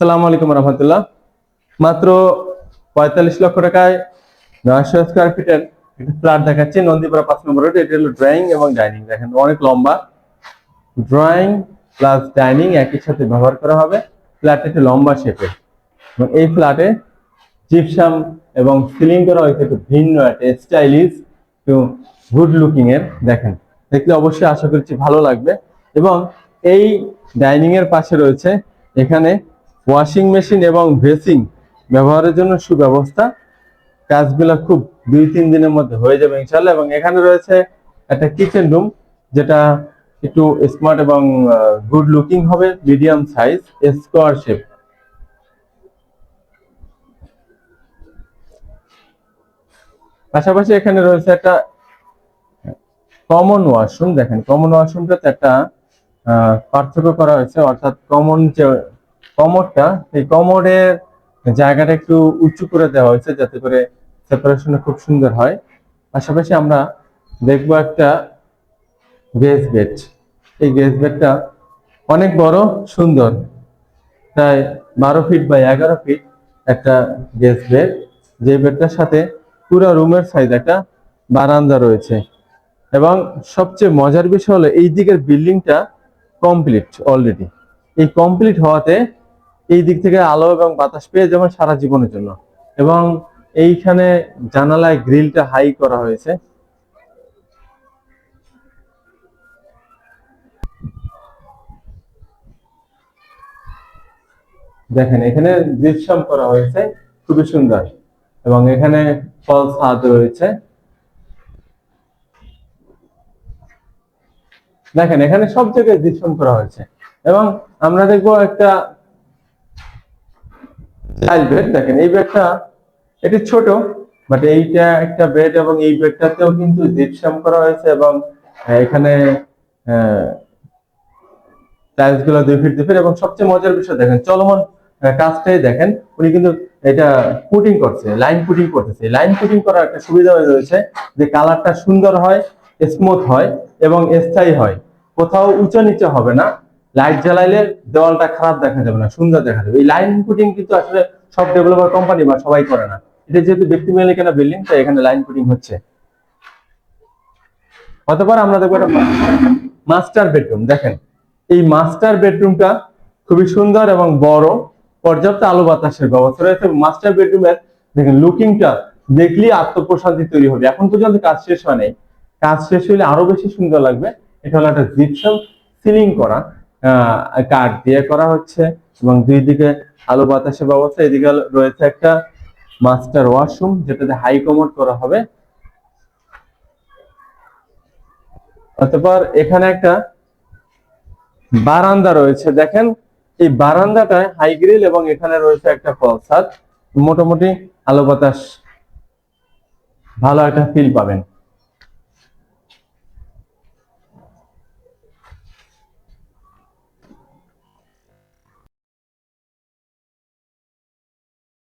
আসসালামু আলাইকুম রহমতুল্লাহ। মাত্র পঁয়তাল্লিশ লক্ষ টাকায় নয়শো স্কোয়ার ফিটের একটি ফ্ল্যাট দেখাচ্ছি। নন্দীপুরা পাঁচ নম্বর রোড এটি হলো ড্রয়িং এবং ডাইনিং দেখেন, অনেক লম্বা। ড্রয়িং প্লাস ডাইনিং একই সাথে ব্যবহার করা হবে। ফ্ল্যাট একটি লম্বা শেপের এবং এই ফ্ল্যাটে জিপসাম এবং সিলিং করা হয়েছে একটু ভিন্ন একটা স্টাইলিশ একটু গুড লুকিং এর। দেখেন, দেখলে অবশ্যই আশা করছি ভালো লাগবে। এবং এই ডাইনিং এর পাশে রয়েছে এখানে ওয়াশিং মেশিন এবং ভেসিং ব্যবহারের জন্য সুব্যবস্থা। কাজগুলো খুব দুই তিন দিনের মধ্যে হয়ে যাবে ইনশাল্লাহ এবং এখানে রয়েছে একটা কিচেন রুম যেটা একটু স্মার্ট এবং গুড লুকিং হবে মিডিয়াম সাইজ স্কোয়ার শেপ পাশাপাশি এখানে রয়েছে একটা কমন ওয়াশরুম দেখেন কমন ওয়াশরুমটাতে একটা পার্থক্য করা হয়েছে, অর্থাৎ কমন যে কমোডটা এই কমোডের জায়গাটা একটু উঁচু করে দেওয়া হয়েছে যাতে করে সেপারেশনটা খুব সুন্দর হয়। পাশাপাশি আমরা দেখব একটা গেস বেড। এই গেস বেডটা অনেক বড়, সুন্দর। প্রায় বারো ফিট বা এগারো ফিট একটা গেস বেড। যে বেডটার সাথে পুরো রুমের সাইজ একটা বারান্দা রয়েছে। এবং সবচেয়ে মজার বিষয় হলো, এই দিকের বিল্ডিংটা কমপ্লিট অলরেডি এই কমপ্লিট হওয়াতে এই দিক থেকে আলো এবং বাতাস পেয়ে যাবেন সারা জীবনের জন্য। এবং এইখানে জানালায় গ্রিলটা হাই করা হয়েছে। দেখেন, এখানে জিপসাম করা হয়েছে, খুবই সুন্দর। এবং এখানে ফলস হাত রয়েছে। দেখেন, এখানে সব জায়গায় জিপসাম করা হয়েছে। এবং আমরা দেখব একটা দেখেন, এই এটি ছোট বাট এইটা একটা এবং এই কিন্তু জিপসাম করা হয়েছে এবং এখানে টাইলসগুলো দুই ফিট এবং সবচেয়ে মজার বিষয় দেখেন, চলমান কাজটাই দেখেন, উনি কিন্তু এটা পুটিং করছে লাইন পুটিং করতেছে। লাইন পুটিং করার একটা সুবিধা রয়েছে যে কালারটা সুন্দর হয় স্মুথ হয় এবং স্থায়ী হয়। কোথাও উঁচু নিচে হবে না। লাইট জ্বালাইলে দেওয়ালটা খারাপ দেখা যাবে না, সুন্দর দেখা যাবে। এই লাইন পুটিং কিন্তু আসলে সব ডেভেলপার কোম্পানি বা সবাই করে না। এটা যেহেতু ব্যক্তি মালিকানা বিল্ডিং তাই এখানে লাইন পুটিং হচ্ছে। অতপর আমরা দেখব একটা মাস্টার বেডরুম দেখেন, এই মাস্টার বেডরুমটা খুবই সুন্দর এবং বড়। পর্যাপ্ত আলো বাতাসের ব্যবস্থা রয়েছে। মাস্টার বেডরুমের দেখেন লুকিংটা দেখলেই আত্মপ্রশান্তি তৈরি হবে। এখন পর্যন্ত কাজ শেষ হয় নাই। কাজ শেষ হলে আরও বেশি সুন্দর লাগবে। এটা হলো একটা জিপসাম সিলিং করা। কাঠ দিয়ে করা হচ্ছে এবং দুই দিকে আলো বাতাসের ব্যবস্থা, এদিকে রয়েছে একটা মাস্টার ওয়াশরুম যেটাতে হাই কমোড করা হবে। অতঃপর এখানে একটা বারান্দা রয়েছে। দেখেন, এই বারান্দাটায় হাই গ্রিল এবং এখানে রয়েছে একটা ফলসাদ মোটামুটি আলো বাতাস ভালো একটা ফিল পাবেন।